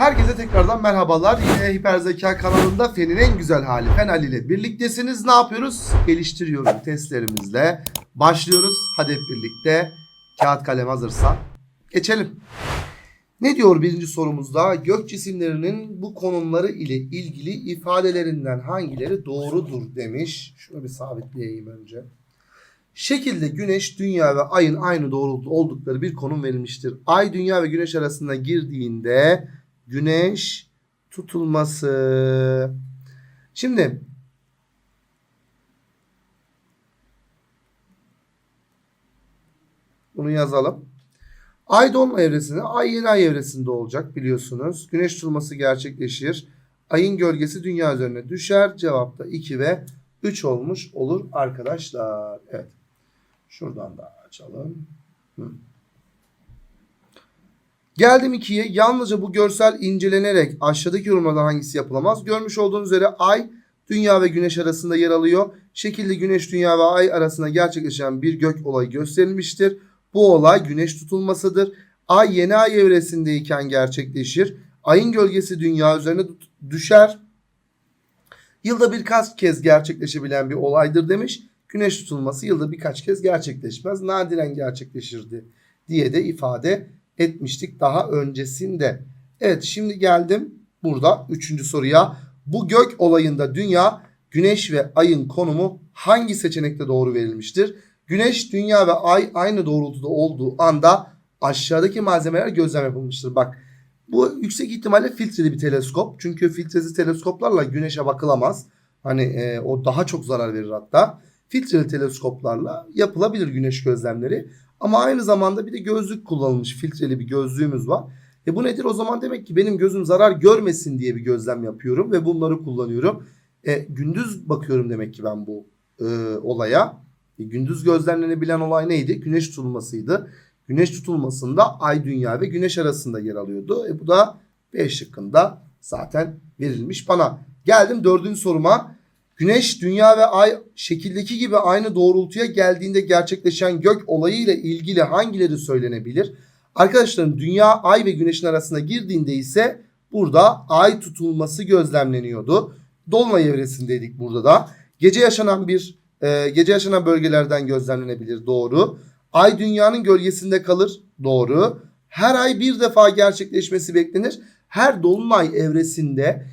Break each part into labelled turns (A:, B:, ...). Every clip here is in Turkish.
A: Herkese tekrardan merhabalar. Yine Hiperzeka kanalında Fen'in en güzel hali Fen Ali ile birliktesiniz. Ne yapıyoruz? Geliştiriyorum testlerimizle. Başlıyoruz. Hadi hep birlikte. Kağıt kalem hazırsa geçelim. Ne diyor birinci sorumuzda? Gök cisimlerinin bu konumları ile ilgili ifadelerinden hangileri doğrudur demiş. Şunu bir sabitleyeyim önce. Şekilde Güneş, Dünya ve Ay'ın aynı doğrultuda oldukları bir konum verilmiştir. Ay, Dünya ve Güneş arasında girdiğinde Güneş tutulması. Şimdi bunu yazalım. Ay dolma evresinde, ay yeni ay evresinde olacak biliyorsunuz. Güneş tutulması gerçekleşir. Ayın gölgesi dünya üzerine düşer. Cevap da 2 ve 3 olmuş olur arkadaşlar. Evet. Şuradan da açalım. Hı. Geldim 2'ye. Yalnızca bu görsel incelenerek aşağıdaki yorumlardan hangisi yapılamaz? Görmüş olduğunuz üzere ay dünya ve güneş arasında yer alıyor. Şekilde güneş, dünya ve ay arasında gerçekleşen bir gök olayı gösterilmiştir. Bu olay güneş tutulmasıdır. Ay yeni ay evresindeyken gerçekleşir. Ayın gölgesi dünya üzerine düşer. Yılda birkaç kez gerçekleşebilen bir olaydır demiş. Güneş tutulması yılda birkaç kez gerçekleşmez. Nadiren gerçekleşirdi diye de ifade etmiştik daha öncesinde. Evet şimdi geldim burada üçüncü soruya. Bu gök olayında dünya, güneş ve ayın konumu hangi seçenekte doğru verilmiştir? Güneş, dünya ve ay aynı doğrultuda olduğu anda aşağıdaki malzemeler gözlem yapılmıştır. Bak bu yüksek ihtimalle filtreli bir teleskop. Çünkü filtresiz teleskoplarla güneşe bakılamaz. Hani e, o daha çok zarar verir hatta. Filtreli teleskoplarla yapılabilir güneş gözlemleri. Ama aynı zamanda bir de gözlük kullanılmış filtreli bir gözlüğümüz var. E bu nedir? O zaman demek ki benim gözüm zarar görmesin diye bir gözlem yapıyorum ve bunları kullanıyorum. E, gündüz bakıyorum demek ki ben bu e, olaya. E, gündüz gözlemlenebilen olay neydi? Güneş tutulmasıydı. Güneş tutulmasında ay dünya ve güneş arasında yer alıyordu. E bu da B şıkkında zaten verilmiş bana. Geldim dördüncü soruma. Güneş, dünya ve ay şekildeki gibi aynı doğrultuya geldiğinde gerçekleşen gök olayı ile ilgili hangileri söylenebilir? Arkadaşlarım dünya, ay ve güneşin arasına girdiğinde ise burada ay tutulması gözlemleniyordu. Dolunay evresindeydik burada da. Gece yaşanan bir e, gece yaşanan bölgelerden gözlemlenebilir doğru. Ay dünyanın gölgesinde kalır doğru. Her ay bir defa gerçekleşmesi beklenir. Her dolunay evresinde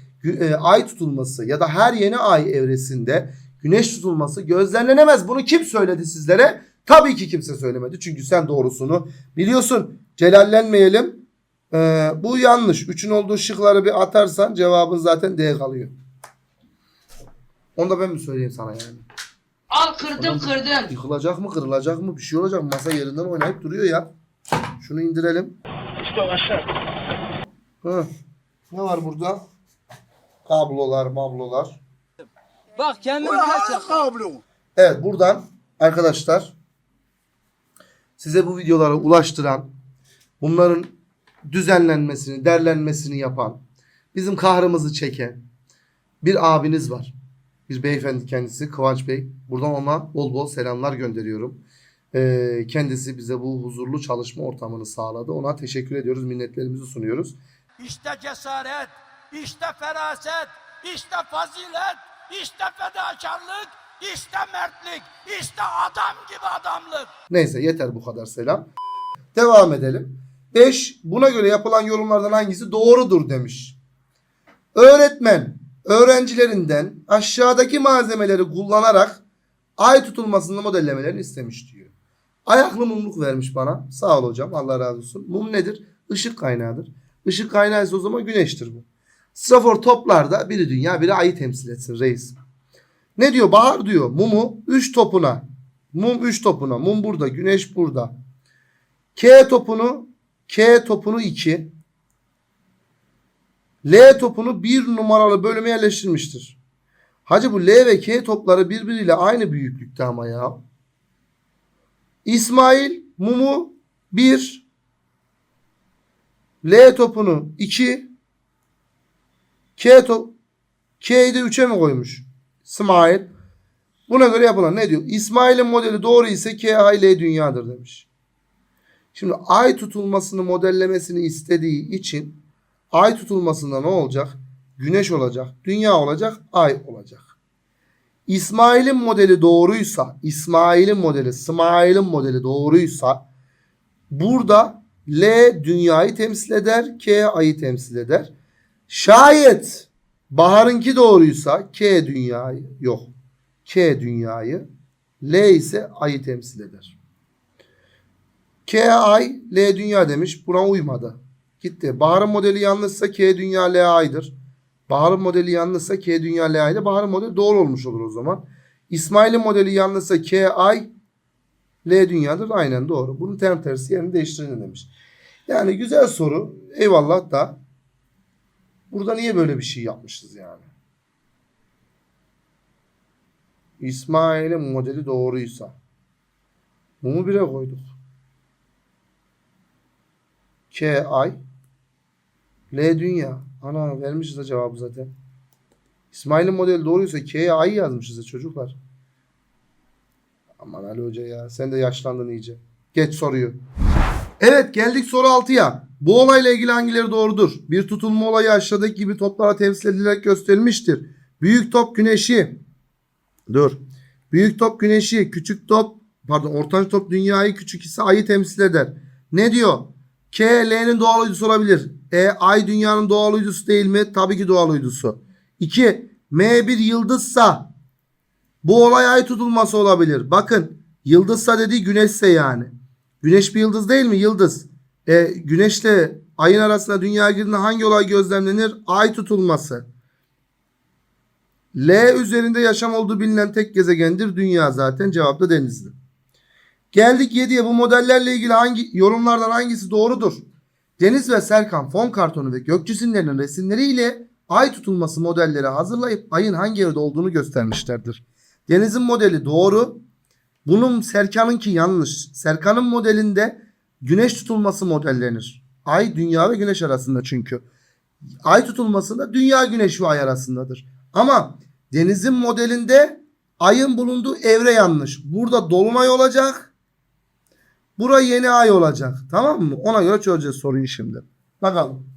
A: ay tutulması ya da her yeni ay evresinde güneş tutulması gözlemlenemez. Bunu kim söyledi sizlere? Tabii ki kimse söylemedi. Çünkü sen doğrusunu biliyorsun. Celallenmeyelim. Ee, bu yanlış. Üçün olduğu şıkları bir atarsan cevabın zaten D kalıyor. Onu da ben mi söyleyeyim sana yani?
B: Al kırdım kırdım.
A: Yıkılacak mı kırılacak mı bir şey olacak mı? Masa yerinden oynayıp duruyor ya. Şunu indirelim.
C: İşte aşağı.
A: Hı. Ne var burada? Kablolar, mablolar.
D: Bak kendini biraz çek.
A: Evet buradan arkadaşlar size bu videoları ulaştıran bunların düzenlenmesini, derlenmesini yapan bizim kahrımızı çeken bir abiniz var. Bir beyefendi kendisi Kıvanç Bey. Buradan ona bol bol selamlar gönderiyorum. Ee, kendisi bize bu huzurlu çalışma ortamını sağladı. Ona teşekkür ediyoruz. Minnetlerimizi sunuyoruz.
E: İşte cesaret, işte feraset, işte fazilet, işte fedakarlık, işte mertlik, işte adam gibi adamlık.
A: Neyse yeter bu kadar selam. Devam edelim. 5. Buna göre yapılan yorumlardan hangisi doğrudur demiş. Öğretmen öğrencilerinden aşağıdaki malzemeleri kullanarak ay tutulmasını modellemelerini istemiş diyor. Ayaklı mumluk vermiş bana. Sağ ol hocam. Allah razı olsun. Mum nedir? Işık kaynağıdır. Işık kaynağı ise o zaman güneştir bu. Strafor toplarda biri dünya biri ayı temsil etsin reis. Ne diyor? Bahar diyor. Mumu 3 topuna. Mum 3 topuna. Mum burada. Güneş burada. K topunu K topunu 2. L topunu 1 numaralı bölüme yerleştirmiştir. Hacı bu L ve K topları birbiriyle aynı büyüklükte ama ya. İsmail mumu 1. L topunu 2. K top K'yi de 3'e mi koymuş? İsmail. Buna göre yapılan ne diyor? İsmail'in modeli doğru ise K, A, L dünyadır demiş. Şimdi ay tutulmasını modellemesini istediği için Ay tutulmasında ne olacak? Güneş olacak, dünya olacak, ay olacak. İsmail'in modeli doğruysa, İsmail'in modeli, İsmail'in modeli doğruysa burada L dünyayı temsil eder, K ayı temsil eder. Şayet Bahar'ınki doğruysa K dünyayı yok. K dünyayı, L ise ayı temsil eder. K ay, L dünya demiş. Buna uymadı. Gitti. Bahar'ın modeli yanlışsa K dünya L aydır. Bahar'ın modeli yanlışsa K dünya L aydır. Bahar'ın modeli doğru olmuş olur o zaman. İsmail'in modeli yanlışsa K ay L dünyadır. Aynen doğru. Bunun tam tersi yerini değiştirin demiş. Yani güzel soru. Eyvallah da burada niye böyle bir şey yapmışız yani? İsmail'in modeli doğruysa bunu bire koyduk. K ay L dünya. Ana vermişiz de cevabı zaten. İsmail'in modeli doğruysa K'ye ay yazmışız ya çocuklar. Aman Ali Hoca ya sen de yaşlandın iyice. Geç soruyu. Evet geldik soru 6'ya. Bu olayla ilgili hangileri doğrudur? Bir tutulma olayı aşağıdaki gibi toplara temsil edilerek gösterilmiştir. Büyük top güneşi. Dur. Büyük top güneşi, küçük top pardon ortanca top dünyayı, küçük ise ayı temsil eder. Ne diyor? K, L'nin doğal uydusu olabilir. E, ay dünyanın doğal uydusu değil mi? Tabii ki doğal uydusu. 2. M bir yıldızsa bu olay ay tutulması olabilir. Bakın yıldızsa dediği güneşse yani. Güneş bir yıldız değil mi? Yıldız. E, güneşle ayın arasında dünya girdiğinde hangi olay gözlemlenir? Ay tutulması. L üzerinde yaşam olduğu bilinen tek gezegendir. Dünya zaten. Cevap da denizli. Geldik 7'ye. Bu modellerle ilgili hangi yorumlardan hangisi doğrudur? Deniz ve Serkan fon kartonu ve gök cisimlerinin resimleriyle ay tutulması modelleri hazırlayıp ayın hangi yerde olduğunu göstermişlerdir. Deniz'in modeli doğru. Bunun Serkan'ınki yanlış. Serkan'ın modelinde güneş tutulması modellenir. Ay dünya ve güneş arasında çünkü. Ay tutulmasında dünya güneş ve ay arasındadır. Ama Deniz'in modelinde ayın bulunduğu evre yanlış. Burada dolunay olacak. Bura yeni ay olacak. Tamam mı? Ona göre çözeceğiz soruyu şimdi. Bakalım.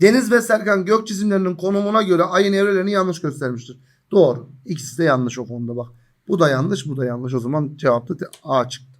A: Deniz ve Serkan gök cisimlerinin konumuna göre ayın evrelerini yanlış göstermiştir. Doğru. İkisi de yanlış o konuda bak. Bu da yanlış, bu da yanlış. O zaman cevap da A çıktı.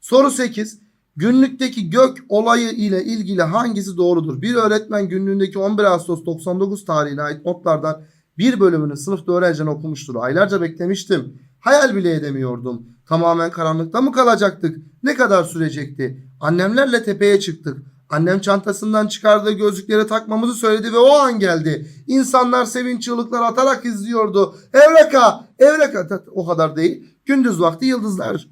A: Soru 8. Günlükteki gök olayı ile ilgili hangisi doğrudur? Bir öğretmen günlüğündeki 11 Ağustos 99 tarihine ait notlardan bir bölümünü sınıfta öğrenciden okumuştur. Aylarca beklemiştim. Hayal bile edemiyordum. Tamamen karanlıkta mı kalacaktık? Ne kadar sürecekti? Annemlerle tepeye çıktık. Annem çantasından çıkardığı gözlükleri takmamızı söyledi ve o an geldi. İnsanlar sevinç çığlıklar atarak izliyordu. Evreka! Evreka! O kadar değil. Gündüz vakti yıldızlar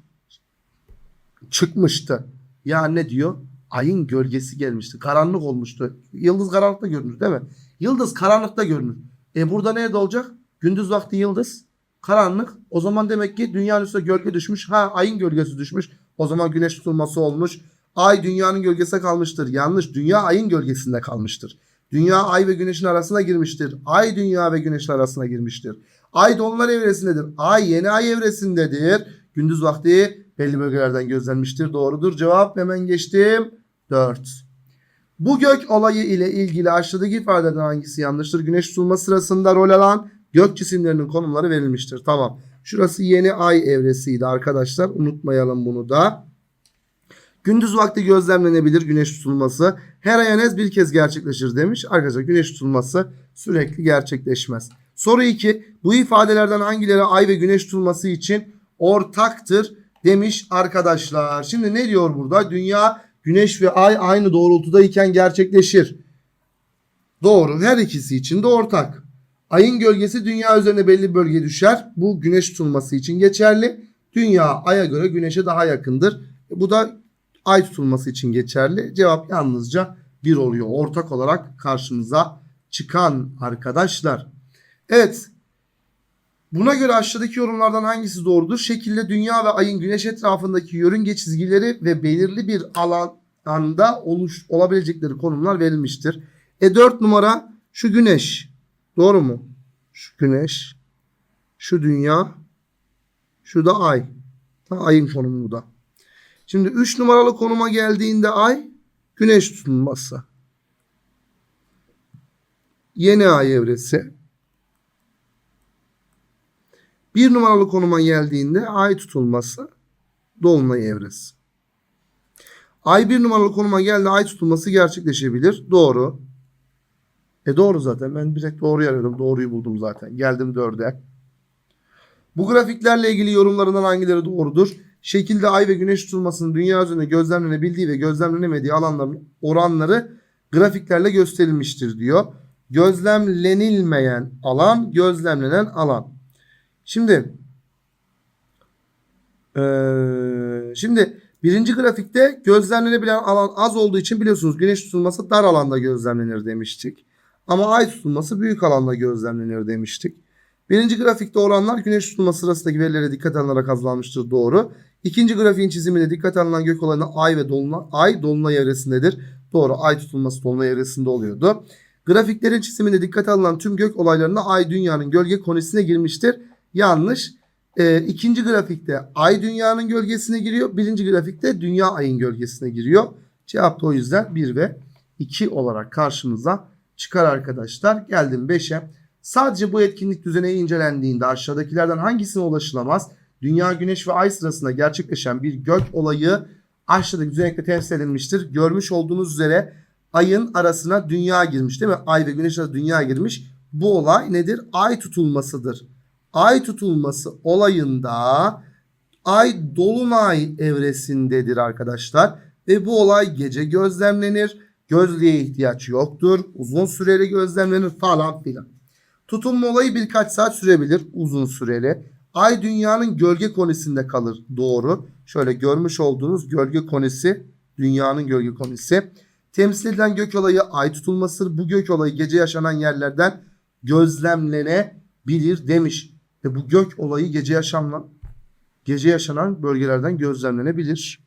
A: çıkmıştı. Ya ne diyor? Ayın gölgesi gelmişti. Karanlık olmuştu. Yıldız karanlıkta görünür değil mi? Yıldız karanlıkta görünür. E burada nerede olacak? Gündüz vakti yıldız. Karanlık. O zaman demek ki dünyanın üstüne gölge düşmüş. Ha ayın gölgesi düşmüş. O zaman güneş tutulması olmuş. Ay dünyanın gölgesinde kalmıştır. Yanlış. Dünya ayın gölgesinde kalmıştır. Dünya ay ve güneşin arasına girmiştir. Ay dünya ve güneşin arasına girmiştir. Ay dolunay evresindedir. Ay yeni ay evresindedir. Gündüz vakti belli bölgelerden gözlenmiştir. Doğrudur. Cevap hemen geçtim. 4. Bu gök olayı ile ilgili aşağıdaki ifadeden hangisi yanlıştır? Güneş tutulma sırasında rol alan gök cisimlerinin konumları verilmiştir. Tamam. Şurası yeni ay evresiydi arkadaşlar. Unutmayalım bunu da. Gündüz vakti gözlemlenebilir güneş tutulması. Her ay en az bir kez gerçekleşir demiş. Arkadaşlar güneş tutulması sürekli gerçekleşmez. Soru 2. Bu ifadelerden hangileri ay ve güneş tutulması için ortaktır demiş arkadaşlar. Şimdi ne diyor burada? Dünya, güneş ve ay aynı doğrultudayken gerçekleşir. Doğru. Her ikisi için de ortak. Ayın gölgesi dünya üzerine belli bir bölgeye düşer. Bu güneş tutulması için geçerli. Dünya aya göre güneşe daha yakındır. Bu da ay tutulması için geçerli. Cevap yalnızca bir oluyor. Ortak olarak karşımıza çıkan arkadaşlar. Evet. Buna göre aşağıdaki yorumlardan hangisi doğrudur? Şekilde dünya ve ayın güneş etrafındaki yörünge çizgileri ve belirli bir alanda oluş, olabilecekleri konumlar verilmiştir. E 4 numara şu güneş. Doğru mu? Şu güneş. Şu dünya. Şu da ay. Ha, ayın konumu da. Şimdi 3 numaralı konuma geldiğinde ay güneş tutulması. Yeni ay evresi. Bir numaralı konuma geldiğinde ay tutulması dolunay evresi. Ay bir numaralı konuma geldi ay tutulması gerçekleşebilir. Doğru. E doğru zaten. Ben direkt doğruyu arıyordum. Doğruyu buldum zaten. Geldim dörde. Bu grafiklerle ilgili yorumlarından hangileri doğrudur? Şekilde ay ve güneş tutulmasının dünya üzerinde gözlemlenebildiği ve gözlemlenemediği alanların oranları grafiklerle gösterilmiştir diyor. Gözlemlenilmeyen alan, gözlemlenen alan. Şimdi eee, şimdi birinci grafikte gözlemlenebilen alan az olduğu için biliyorsunuz güneş tutulması dar alanda gözlemlenir demiştik. Ama ay tutulması büyük alanda gözlemlenir demiştik. Birinci grafikte oranlar güneş tutulması sırasındaki verilere dikkat alınarak hazırlanmıştır. Doğru. İkinci grafiğin çiziminde dikkat alınan gök olayına ay ve dolunay, ay dolunay evresindedir. Doğru. Ay tutulması dolunay evresinde oluyordu. Grafiklerin çiziminde dikkat alınan tüm gök olaylarında ay dünyanın gölge konisine girmiştir. Yanlış. Ee, ikinci grafikte ay dünyanın gölgesine giriyor. Birinci grafikte dünya ayın gölgesine giriyor. Cevap da o yüzden 1 ve 2 olarak karşımıza çıkar arkadaşlar. Geldim 5'e. Sadece bu etkinlik düzeneği incelendiğinde aşağıdakilerden hangisine ulaşılamaz? Dünya, Güneş ve Ay sırasında gerçekleşen bir gök olayı aşağıdaki düzenekte temsil edilmiştir. Görmüş olduğunuz üzere ayın arasına dünya girmiş değil mi? Ay ve Güneş arasında dünya girmiş. Bu olay nedir? Ay tutulmasıdır. Ay tutulması olayında ay dolunay evresindedir arkadaşlar. Ve bu olay gece gözlemlenir. Gözlüğe ihtiyaç yoktur. Uzun süreli gözlemlenir falan filan. Tutulma olayı birkaç saat sürebilir. Uzun süreli. Ay dünyanın gölge konisinde kalır. Doğru. Şöyle görmüş olduğunuz gölge konisi dünyanın gölge konisi. Temsil edilen gök olayı ay tutulmasıdır. Bu gök olayı gece yaşanan yerlerden gözlemlenebilir demiş. Ve bu gök olayı gece yaşanan gece yaşanan bölgelerden gözlemlenebilir.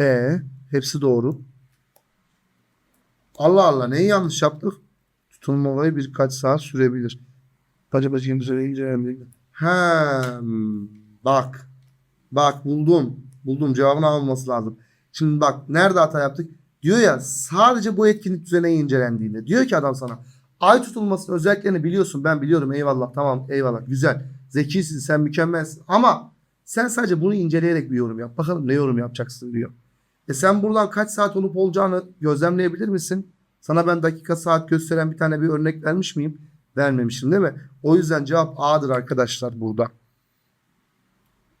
A: E hepsi doğru. Allah Allah neyi yanlış yaptık? Tutulma olayı birkaç saat sürebilir. Acaba şimdi incelenmeli. Hmm, bak. Bak buldum. Buldum cevabını alması lazım. Şimdi bak nerede hata yaptık? Diyor ya sadece bu etkinlik düzeneği incelendiğinde. Diyor ki adam sana ay tutulmasının özelliklerini biliyorsun. Ben biliyorum eyvallah tamam eyvallah güzel. Zekisin sen mükemmelsin. Ama sen sadece bunu inceleyerek bir yorum yap. Bakalım ne yorum yapacaksın diyor. E sen buradan kaç saat olup olacağını gözlemleyebilir misin? Sana ben dakika saat gösteren bir tane bir örnek vermiş miyim? Vermemişim değil mi? O yüzden cevap A'dır arkadaşlar burada.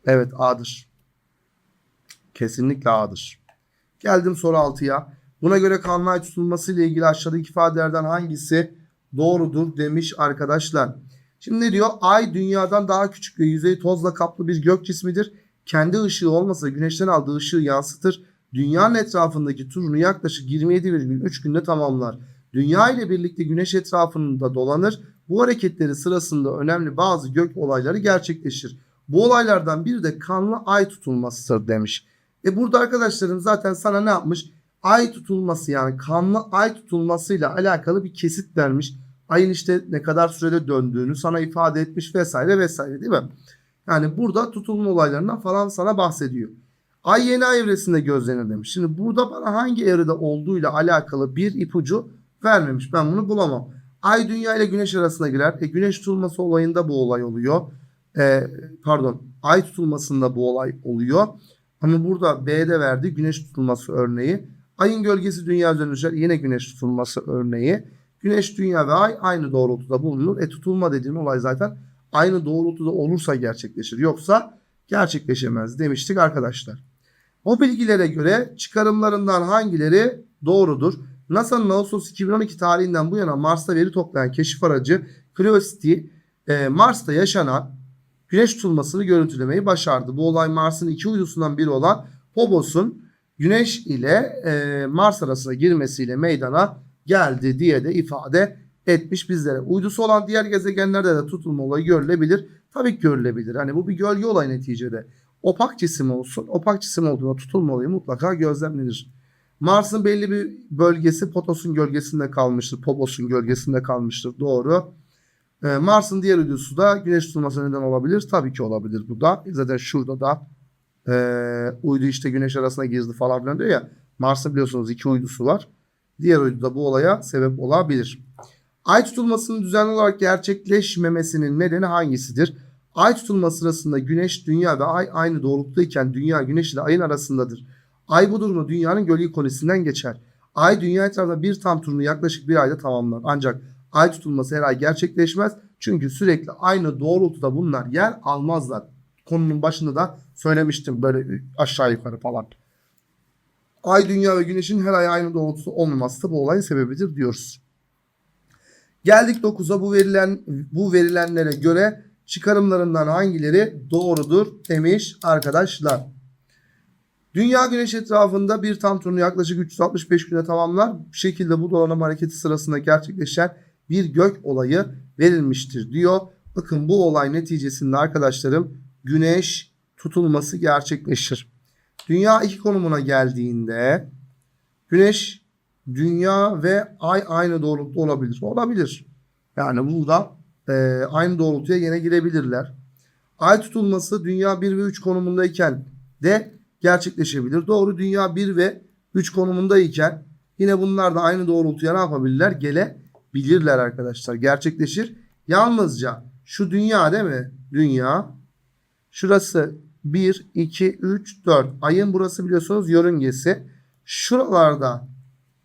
A: Evet A'dır. Kesinlikle A'dır. Geldim soru 6'ya. Buna göre ay tutulması ile ilgili aşağıdaki ifadelerden hangisi doğrudur demiş arkadaşlar. Şimdi ne diyor? Ay dünyadan daha küçük ve yüzeyi tozla kaplı bir gök cismidir. Kendi ışığı olmasa güneşten aldığı ışığı yansıtır. Dünyanın etrafındaki turunu yaklaşık 27,3 günde tamamlar. Dünya ile birlikte güneş etrafında dolanır. Bu hareketleri sırasında önemli bazı gök olayları gerçekleşir. Bu olaylardan biri de kanlı ay tutulmasıdır demiş. E burada arkadaşlarım zaten sana ne yapmış? Ay tutulması yani kanlı ay tutulmasıyla alakalı bir kesit vermiş. Ayın işte ne kadar sürede döndüğünü sana ifade etmiş vesaire vesaire değil mi? Yani burada tutulma olaylarından falan sana bahsediyor. Ay yeni ay evresinde gözlenir demiş. Şimdi burada bana hangi evrede olduğuyla alakalı bir ipucu vermemiş. Ben bunu bulamam. Ay dünya ile güneş arasına girer. E, güneş tutulması olayında bu olay oluyor. E, pardon ay tutulmasında bu olay oluyor. Ama burada B'de verdi güneş tutulması örneği. Ayın gölgesi dünya üzerine düşer. Yine güneş tutulması örneği. Güneş, dünya ve ay aynı doğrultuda bulunur. E tutulma dediğim olay zaten aynı doğrultuda olursa gerçekleşir. Yoksa gerçekleşemez demiştik arkadaşlar. O bilgilere göre çıkarımlarından hangileri doğrudur? NASA'nın Ağustos 2012 tarihinden bu yana Mars'ta veri toplayan keşif aracı Curiosity e, Mars'ta yaşanan güneş tutulmasını görüntülemeyi başardı. Bu olay Mars'ın iki uydusundan biri olan Phobos'un güneş ile e, Mars arasına girmesiyle meydana geldi diye de ifade etmiş bizlere. Uydusu olan diğer gezegenlerde de tutulma olayı görülebilir. Tabii görülebilir. Hani bu bir gölge olayı neticede. Opak cisim olsun. Opak cisim olduğunda tutulma olayı mutlaka gözlemlenir. Mars'ın belli bir bölgesi Potos'un gölgesinde kalmıştır. Phobos'un gölgesinde kalmıştır. Doğru. Ee, Mars'ın diğer uydusu da güneş tutulmasına neden olabilir. Tabii ki olabilir bu da. Zaten şurada da e, uydu işte güneş arasına girdi falan filan diyor ya. Mars'ın biliyorsunuz iki uydusu var. Diğer uydu da bu olaya sebep olabilir. Ay tutulmasının düzenli olarak gerçekleşmemesinin nedeni hangisidir? Ay tutulması sırasında Güneş, Dünya ve Ay aynı doğrultudayken Dünya, Güneş ile Ay'ın arasındadır. Ay bu durumda Dünya'nın gölge konisinden geçer. Ay Dünya etrafında bir tam turunu yaklaşık bir ayda tamamlar. Ancak Ay tutulması her ay gerçekleşmez. Çünkü sürekli aynı doğrultuda bunlar yer almazlar. Konunun başında da söylemiştim böyle aşağı yukarı falan. Ay, Dünya ve Güneş'in her ay aynı doğrultuda olmaması da bu olayın sebebidir diyoruz. Geldik 9'a bu verilen bu verilenlere göre çıkarımlarından hangileri doğrudur demiş arkadaşlar. Dünya güneş etrafında bir tam turunu yaklaşık 365 güne tamamlar. Bu şekilde bu dolanım hareketi sırasında gerçekleşen bir gök olayı verilmiştir diyor. Bakın bu olay neticesinde arkadaşlarım güneş tutulması gerçekleşir. Dünya iki konumuna geldiğinde güneş, dünya ve ay aynı doğrultuda olabilir. Olabilir. Yani burada e, aynı doğrultuya yine girebilirler. Ay tutulması dünya 1 ve 3 konumundayken de gerçekleşebilir. Doğru dünya 1 ve 3 konumundayken yine bunlar da aynı doğrultuya ne yapabilirler? Gelebilirler arkadaşlar. Gerçekleşir. Yalnızca şu dünya değil mi? Dünya. Şurası 1, 2, 3, 4. Ayın burası biliyorsunuz yörüngesi. Şuralarda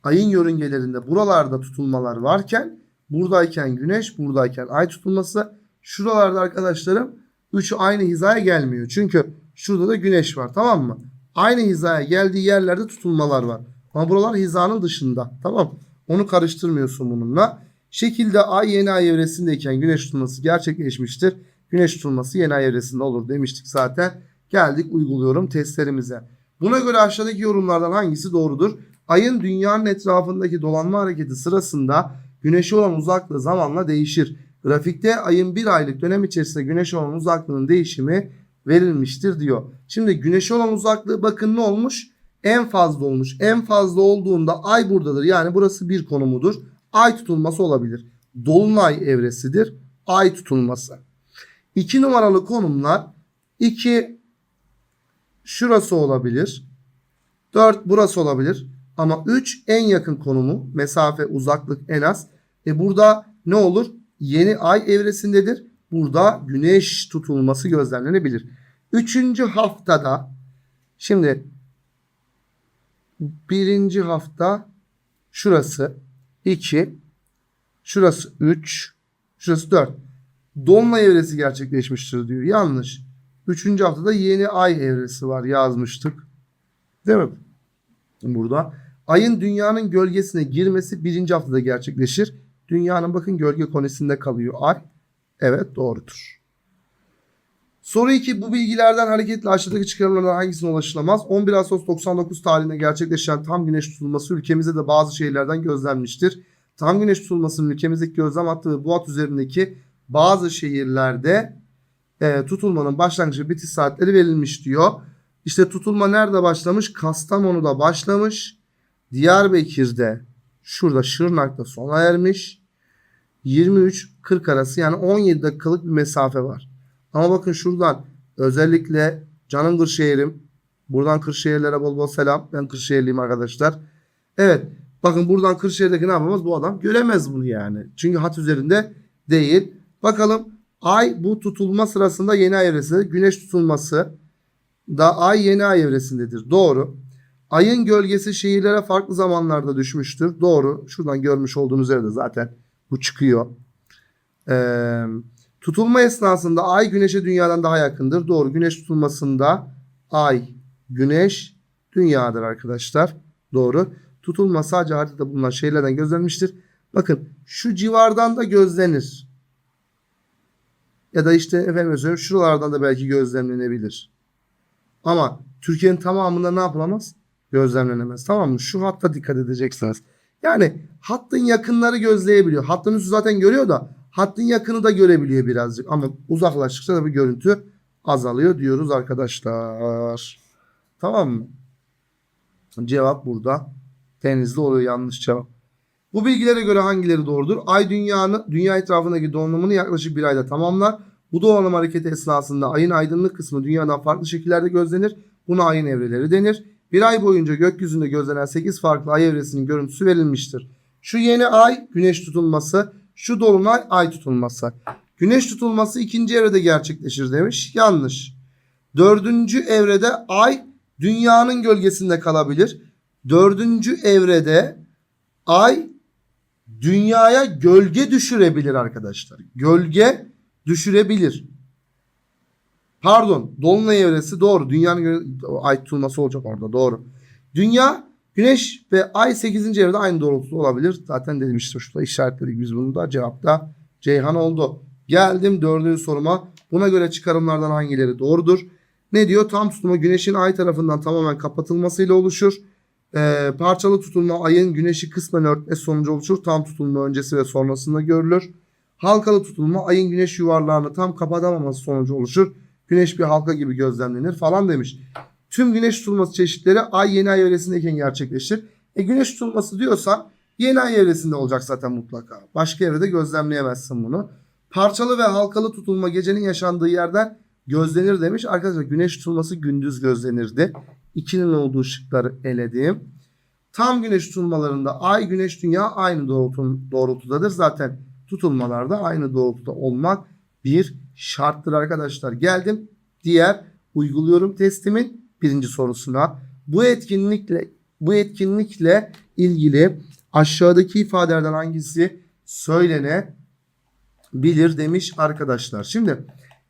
A: ayın yörüngelerinde buralarda tutulmalar varken buradayken güneş buradayken ay tutulması şuralarda arkadaşlarım üçü aynı hizaya gelmiyor. Çünkü şurada da güneş var tamam mı? Aynı hizaya geldiği yerlerde tutulmalar var. Ama buralar hizanın dışında tamam Onu karıştırmıyorsun bununla. Şekilde ay yeni ay evresindeyken güneş tutulması gerçekleşmiştir. Güneş tutulması yeni ay evresinde olur demiştik zaten. Geldik uyguluyorum testlerimize. Buna göre aşağıdaki yorumlardan hangisi doğrudur? Ayın dünyanın etrafındaki dolanma hareketi sırasında güneşe olan uzaklığı zamanla değişir. Grafikte ayın bir aylık dönem içerisinde güneşe olan uzaklığının değişimi verilmiştir diyor. Şimdi güneşe olan uzaklığı bakın ne olmuş? En fazla olmuş. En fazla olduğunda ay buradadır. Yani burası bir konumudur. Ay tutulması olabilir. Dolunay evresidir. Ay tutulması. 2 numaralı konumlar 2 şurası olabilir. 4 burası olabilir. Ama 3 en yakın konumu. Mesafe, uzaklık en az. E burada ne olur? Yeni ay evresindedir. Burada güneş tutulması gözlemlenebilir. Üçüncü haftada şimdi birinci hafta şurası 2 şurası 3 şurası 4 Dolunay evresi gerçekleşmiştir diyor. Yanlış. Üçüncü haftada yeni ay evresi var yazmıştık. Değil mi? Burada. Ayın dünyanın gölgesine girmesi birinci haftada gerçekleşir. Dünyanın bakın gölge konisinde kalıyor ay. Evet doğrudur. Soru 2. Bu bilgilerden hareketle aşağıdaki çıkarımlardan hangisine ulaşılamaz? 11 Ağustos 99 tarihinde gerçekleşen tam güneş tutulması ülkemizde de bazı şehirlerden gözlenmiştir. Tam güneş tutulmasının ülkemizdeki gözlem hattı ve bu hat üzerindeki bazı şehirlerde e, tutulmanın başlangıç ve bitiş saatleri verilmiş diyor. İşte tutulma nerede başlamış? Kastamonu'da başlamış. Diyarbakır'da şurada Şırnak'ta sona ermiş. 23-40 arası yani 17 dakikalık bir mesafe var. Ama bakın şuradan özellikle canım Kırşehir'im. Buradan Kırşehirlere bol bol selam. Ben Kırşehirliyim arkadaşlar. Evet bakın buradan Kırşehir'deki ne yapamaz? Bu adam göremez bunu yani. Çünkü hat üzerinde değil. Bakalım ay bu tutulma sırasında yeni ay evresinde. Güneş tutulması da ay yeni ay evresindedir. Doğru. Ayın gölgesi şehirlere farklı zamanlarda düşmüştür. Doğru. Şuradan görmüş olduğunuz yerde zaten bu çıkıyor. Ee, tutulma esnasında ay güneşe dünyadan daha yakındır. Doğru. Güneş tutulmasında ay, güneş dünyadır arkadaşlar. Doğru. Tutulma sadece haritada bulunan şeylerden gözlenmiştir. Bakın şu civardan da gözlenir. Ya da işte efendim söyleyeyim şuralardan da belki gözlemlenebilir. Ama Türkiye'nin tamamında ne yapılamaz? Gözlemlenemez. Tamam mı? Şu hatta dikkat edeceksiniz. Yani hattın yakınları gözleyebiliyor. Hattın üstü zaten görüyor da hattın yakını da görebiliyor birazcık. Ama uzaklaştıkça da bir görüntü azalıyor diyoruz arkadaşlar. Tamam mı? Cevap burada. Denizli oluyor yanlış cevap. Bu bilgilere göre hangileri doğrudur? Ay dünyanın dünya etrafındaki dolanımını yaklaşık bir ayda tamamlar. Bu dolanım hareketi esnasında ayın aydınlık kısmı dünyadan farklı şekillerde gözlenir. Buna ayın evreleri denir. Bir ay boyunca gökyüzünde gözlenen 8 farklı ay evresinin görüntüsü verilmiştir. Şu yeni ay güneş tutulması, şu dolunay ay tutulması. Güneş tutulması ikinci evrede gerçekleşir demiş. Yanlış. Dördüncü evrede ay dünyanın gölgesinde kalabilir. Dördüncü evrede ay dünyaya gölge düşürebilir arkadaşlar. Gölge düşürebilir. Pardon. Dolunay evresi doğru. Dünyanın ay tutulması olacak orada. Doğru. Dünya, güneş ve ay 8. evrede aynı doğrultuda olabilir. Zaten dedim işte şurada işaretledik biz bunu da. Cevap da Ceyhan oldu. Geldim dördüncü soruma. Buna göre çıkarımlardan hangileri doğrudur? Ne diyor? Tam tutulma güneşin ay tarafından tamamen kapatılmasıyla oluşur. Ee, parçalı tutulma ayın güneşi kısmen örtmesi sonucu oluşur. Tam tutulma öncesi ve sonrasında görülür. Halkalı tutulma ayın güneş yuvarlağını tam kapatamaması sonucu oluşur. Güneş bir halka gibi gözlemlenir falan demiş. Tüm güneş tutulması çeşitleri ay yeni ay evresindeyken gerçekleşir. E güneş tutulması diyorsa yeni ay evresinde olacak zaten mutlaka. Başka evrede gözlemleyemezsin bunu. Parçalı ve halkalı tutulma gecenin yaşandığı yerden gözlenir demiş. Arkadaşlar güneş tutulması gündüz gözlenirdi. İkinin olduğu şıkları eledim. Tam güneş tutulmalarında ay, güneş, dünya aynı doğrultun, doğrultudadır. Zaten tutulmalarda aynı doğrultuda olmak bir şarttır arkadaşlar. Geldim diğer uyguluyorum testimin birinci sorusuna. Bu etkinlikle bu etkinlikle ilgili aşağıdaki ifadelerden hangisi söylenebilir demiş arkadaşlar. Şimdi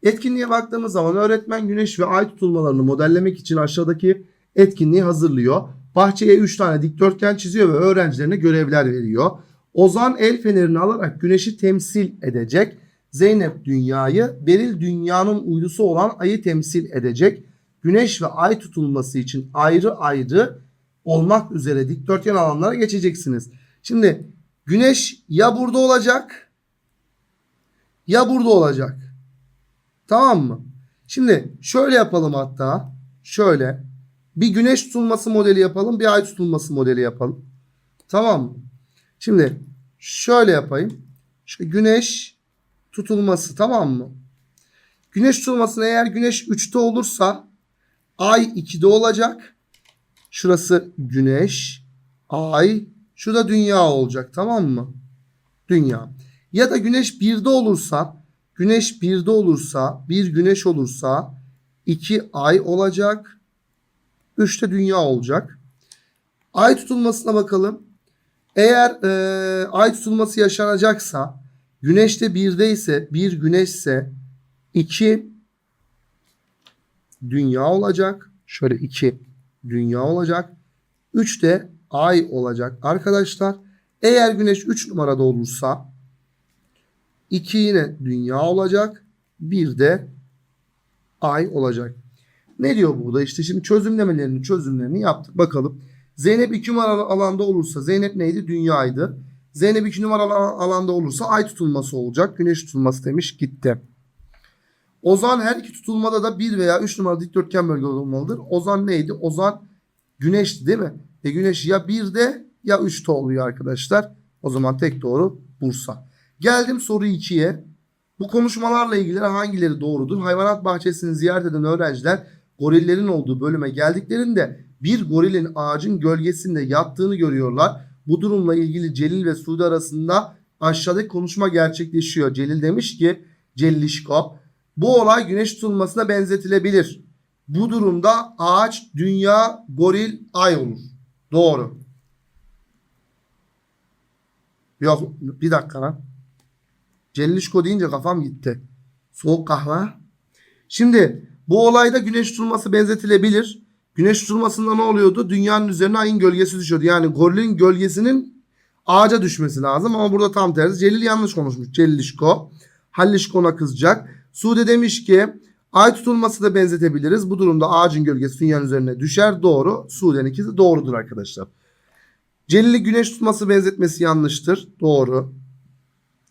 A: etkinliğe baktığımız zaman öğretmen güneş ve ay tutulmalarını modellemek için aşağıdaki etkinliği hazırlıyor. Bahçeye 3 tane dikdörtgen çiziyor ve öğrencilerine görevler veriyor. Ozan el fenerini alarak güneşi temsil edecek. Zeynep dünyayı, Beril dünyanın uydusu olan ayı temsil edecek. Güneş ve ay tutulması için ayrı ayrı olmak üzere dikdörtgen alanlara geçeceksiniz. Şimdi güneş ya burada olacak ya burada olacak. Tamam mı? Şimdi şöyle yapalım hatta. Şöyle. Bir güneş tutulması modeli yapalım. Bir ay tutulması modeli yapalım. Tamam mı? Şimdi şöyle yapayım. Şu güneş tutulması tamam mı? Güneş tutulmasına eğer güneş 3'te olursa ay 2'de olacak. Şurası güneş, ay, şu da dünya olacak tamam mı? Dünya. Ya da güneş 1'de olursa, güneş 1'de olursa, bir güneş olursa 2 ay olacak. 3'te dünya olacak. Ay tutulmasına bakalım. Eğer e, ay tutulması yaşanacaksa güneşte birde ise bir güneşse iki dünya olacak. Şöyle iki dünya olacak. Üç de ay olacak arkadaşlar. Eğer güneş 3 numarada olursa 2 yine dünya olacak. Bir de ay olacak. Ne diyor burada? İşte şimdi çözümlemelerini çözümlerini yaptık. Bakalım. Zeynep 2 numaralı alanda olursa Zeynep neydi? Dünyaydı. Zeynep 2 numaralı alanda olursa ay tutulması olacak. Güneş tutulması demiş gitti. Ozan her iki tutulmada da 1 veya 3 numaralı dikdörtgen bölge olmalıdır. Ozan neydi? Ozan güneşti değil mi? E güneş ya 1'de ya 3'te oluyor arkadaşlar. O zaman tek doğru Bursa. Geldim soru 2'ye. Bu konuşmalarla ilgili hangileri doğrudur? Hayvanat bahçesini ziyaret eden öğrenciler gorillerin olduğu bölüme geldiklerinde bir gorilin ağacın gölgesinde yattığını görüyorlar. Bu durumla ilgili Celil ve Suudi arasında aşağıdaki konuşma gerçekleşiyor. Celil demiş ki Cellişko bu olay güneş tutulmasına benzetilebilir. Bu durumda ağaç, dünya, goril, ay olur. Doğru. Yok bir dakika lan. Cellişko deyince kafam gitti. Soğuk kahve. Şimdi bu olayda güneş tutulması benzetilebilir. Güneş tutulmasında ne oluyordu? Dünyanın üzerine ayın gölgesi düşüyordu. Yani gorilin gölgesinin ağaca düşmesi lazım ama burada tam tersi. Celil yanlış konuşmuş. Cellişko. Hallişko ona kızacak. Sude demiş ki ay tutulması da benzetebiliriz. Bu durumda ağacın gölgesi dünyanın üzerine düşer. Doğru. Sude'nin ikisi doğrudur arkadaşlar. Celil'i güneş tutması benzetmesi yanlıştır. Doğru.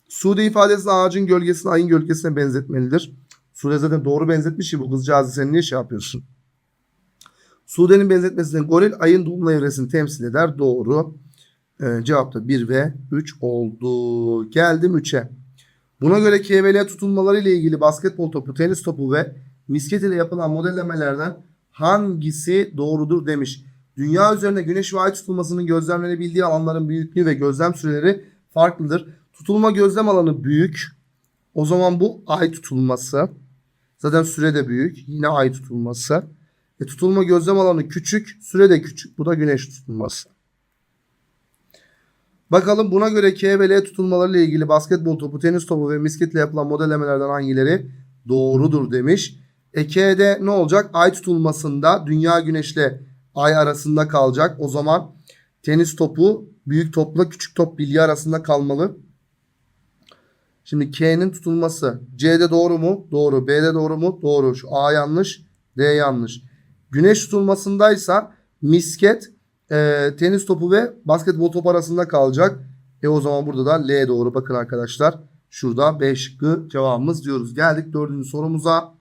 A: Sude ifadesi ağacın gölgesini ayın gölgesine benzetmelidir. Sude zaten doğru benzetmiş ki bu kızcağızı sen niye şey yapıyorsun? Sude'nin benzetmesinde goril ayın dolunay evresini temsil eder. Doğru. Ee, cevap da 1 ve 3 oldu. Geldim 3'e. Buna göre KVL tutulmaları ile ilgili basketbol topu, tenis topu ve misket ile yapılan modellemelerden hangisi doğrudur demiş. Dünya üzerinde güneş ve ay tutulmasının gözlemlenebildiği alanların büyüklüğü ve gözlem süreleri farklıdır. Tutulma gözlem alanı büyük. O zaman bu ay tutulması. Zaten süre de büyük. Yine ay tutulması. E, tutulma gözlem alanı küçük. Süre de küçük. Bu da güneş tutulması. Bakalım buna göre K ve L tutulmalarıyla ilgili basketbol topu, tenis topu ve misketle yapılan modellemelerden hangileri doğrudur demiş. E K'de ne olacak? Ay tutulmasında dünya güneşle ay arasında kalacak. O zaman tenis topu büyük topla küçük top bilye arasında kalmalı. Şimdi K'nin tutulması C'de doğru mu? Doğru. B'de doğru mu? Doğru. Şu A yanlış. D yanlış. Güneş tutulmasındaysa misket e, tenis topu ve basketbol topu arasında kalacak. E o zaman burada da L doğru. Bakın arkadaşlar. Şurada B şıkkı cevabımız diyoruz. Geldik dördüncü sorumuza.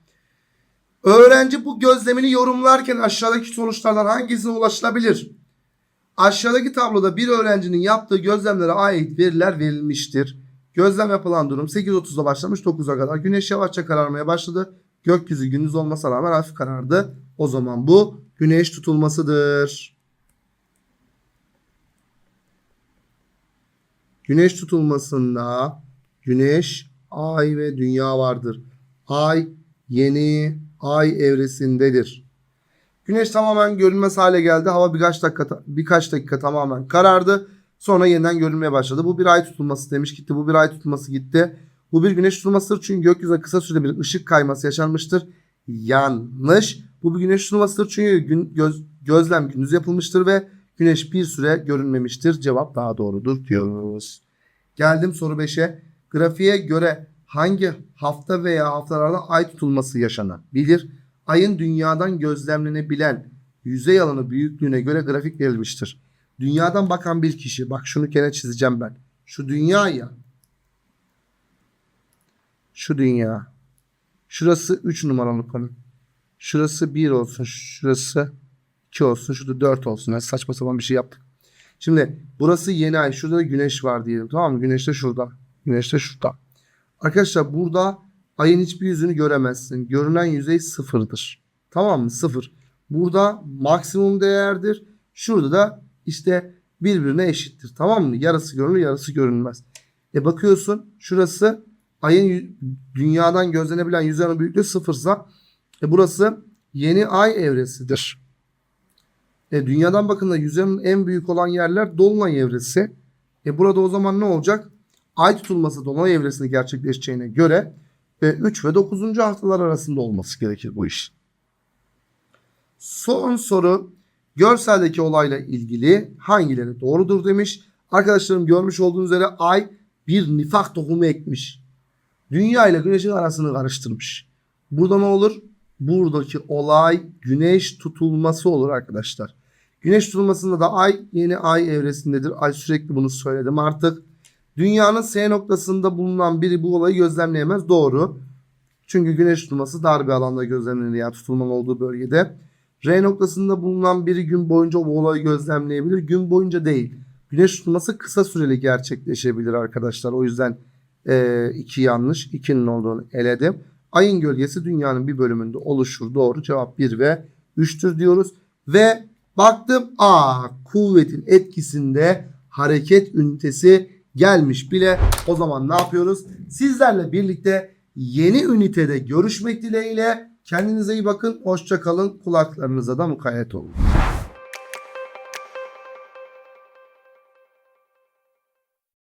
A: Öğrenci bu gözlemini yorumlarken aşağıdaki sonuçlardan hangisine ulaşılabilir? Aşağıdaki tabloda bir öğrencinin yaptığı gözlemlere ait veriler verilmiştir. Gözlem yapılan durum 8.30'da başlamış 9'a kadar. Güneş yavaşça kararmaya başladı. Gökyüzü gündüz olmasına rağmen hafif karardı. O zaman bu güneş tutulmasıdır. Güneş tutulmasında güneş, ay ve dünya vardır. Ay yeni ay evresindedir. Güneş tamamen görünmez hale geldi. Hava birkaç dakika birkaç dakika tamamen karardı. Sonra yeniden görünmeye başladı. Bu bir ay tutulması demiş gitti. Bu bir ay tutulması gitti. Bu bir güneş tutulmasıdır çünkü gökyüzüne kısa sürede bir ışık kayması yaşanmıştır. Yanlış. Bu bir güneş tutulmasıdır çünkü gün, göz, gözlem gündüz yapılmıştır ve güneş bir süre görünmemiştir. Cevap daha doğrudur diyoruz. Geldim soru 5'e. Grafiğe göre hangi hafta veya haftalarda ay tutulması yaşanabilir? Ayın dünyadan gözlemlenebilen yüzey alanı büyüklüğüne göre grafik verilmiştir. Dünyadan bakan bir kişi, bak şunu kere çizeceğim ben. Şu dünya ya. Şu dünya. Şurası 3 numaralı konu. Şurası 1 olsun. Şurası 2 olsun. Şurada 4 olsun. Yani saçma sapan bir şey yaptık. Şimdi burası yeni ay. Şurada da güneş var diyelim. Tamam mı? Güneş de şurada. Güneş de şurada. Arkadaşlar burada ayın hiçbir yüzünü göremezsin. Görünen yüzey sıfırdır. Tamam mı? Sıfır. Burada maksimum değerdir. Şurada da işte birbirine eşittir. Tamam mı? Yarısı görünür yarısı görünmez. E bakıyorsun şurası ayın dünyadan gözlenebilen yüzeyin büyüklüğü sıfırsa e burası yeni ay evresidir. E dünyadan bakın yüzeyin en büyük olan yerler dolunay evresi. E burada o zaman ne olacak? Ay tutulması dolunay evresinde gerçekleşeceğine göre e, 3 ve 9. haftalar arasında olması gerekir bu iş. Son soru görseldeki olayla ilgili hangileri doğrudur demiş. Arkadaşlarım görmüş olduğunuz üzere ay bir nifak tohumu ekmiş. Dünya ile güneşin arasını karıştırmış. Burada ne olur? Buradaki olay güneş tutulması olur arkadaşlar. Güneş tutulmasında da ay yeni ay evresindedir. Ay sürekli bunu söyledim artık. Dünyanın S noktasında bulunan biri bu olayı gözlemleyemez. Doğru. Çünkü güneş tutulması dar bir alanda gözlemlenir yani tutulmanın olduğu bölgede. R noktasında bulunan biri gün boyunca bu olayı gözlemleyebilir. Gün boyunca değil. Güneş tutulması kısa süreli gerçekleşebilir arkadaşlar. O yüzden e, iki yanlış. ikinin olduğunu eledim. Ayın gölgesi dünyanın bir bölümünde oluşur. Doğru cevap 1 ve 3'tür diyoruz. Ve baktım a kuvvetin etkisinde hareket ünitesi gelmiş bile. O zaman ne yapıyoruz? Sizlerle birlikte yeni ünitede görüşmek dileğiyle. Kendinize iyi bakın. Hoşça kalın. Kulaklarınıza da mukayyet olun.